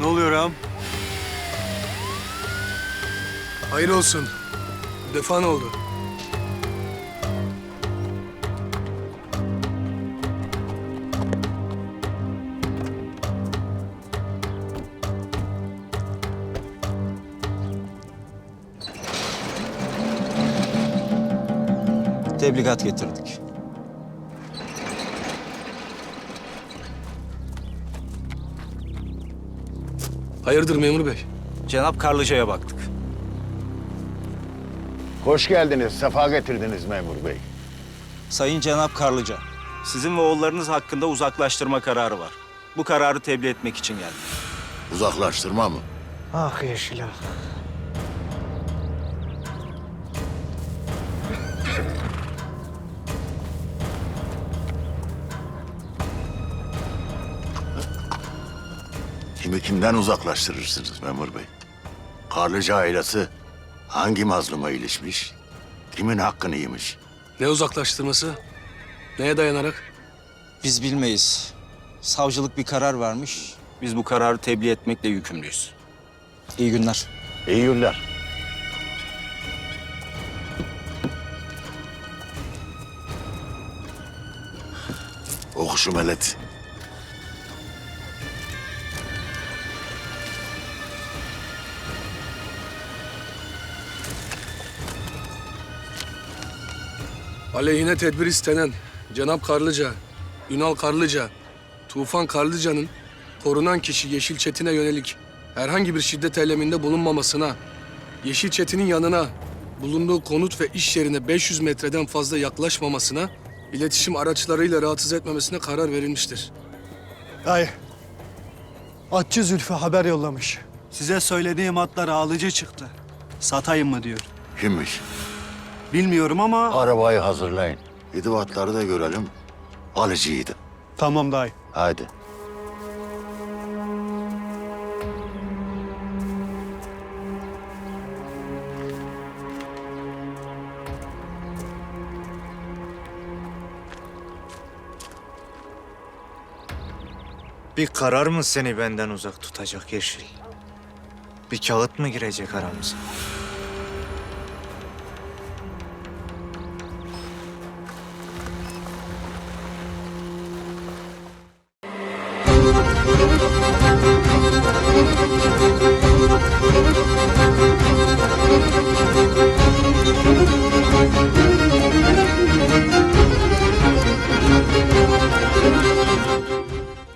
Ne oluyor ağam? Hayır olsun. Bu defa ne oldu? Tebligat getirdik. Hayırdır memur bey? Cenap Karlıca'ya baktık. Hoş geldiniz, sefa getirdiniz memur bey. Sayın Cenap Karlıca, sizin ve oğullarınız hakkında uzaklaştırma kararı var. Bu kararı tebliğ etmek için geldim. Uzaklaştırma mı? Ah Yeşil Kimi kimden uzaklaştırırsınız memur bey? Karlıca ailesi hangi mazluma ilişmiş? Kimin hakkını yemiş? Ne uzaklaştırması? Neye dayanarak? Biz bilmeyiz. Savcılık bir karar vermiş. Biz bu kararı tebliğ etmekle yükümlüyüz. İyi günler. İyi günler. Oku şu Aleyhine tedbir istenen Cenap Karlıca, Ünal Karlıca, Tufan Karlıca'nın korunan kişi Yeşil Çetin'e yönelik herhangi bir şiddet eyleminde bulunmamasına, Yeşil Çetin'in yanına bulunduğu konut ve iş yerine 500 metreden fazla yaklaşmamasına, iletişim araçlarıyla rahatsız etmemesine karar verilmiştir. Dayı. Atçı Zülfü haber yollamış. Size söylediğim atlar alıcı çıktı. Satayım mı diyor. Kimmiş? Bilmiyorum ama Arabayı hazırlayın. İdivatları da görelim. Alıcıydı. Tamam dayı. Haydi. Bir karar mı seni benden uzak tutacak Yeşil? Bir kağıt mı girecek aramıza? Thank you.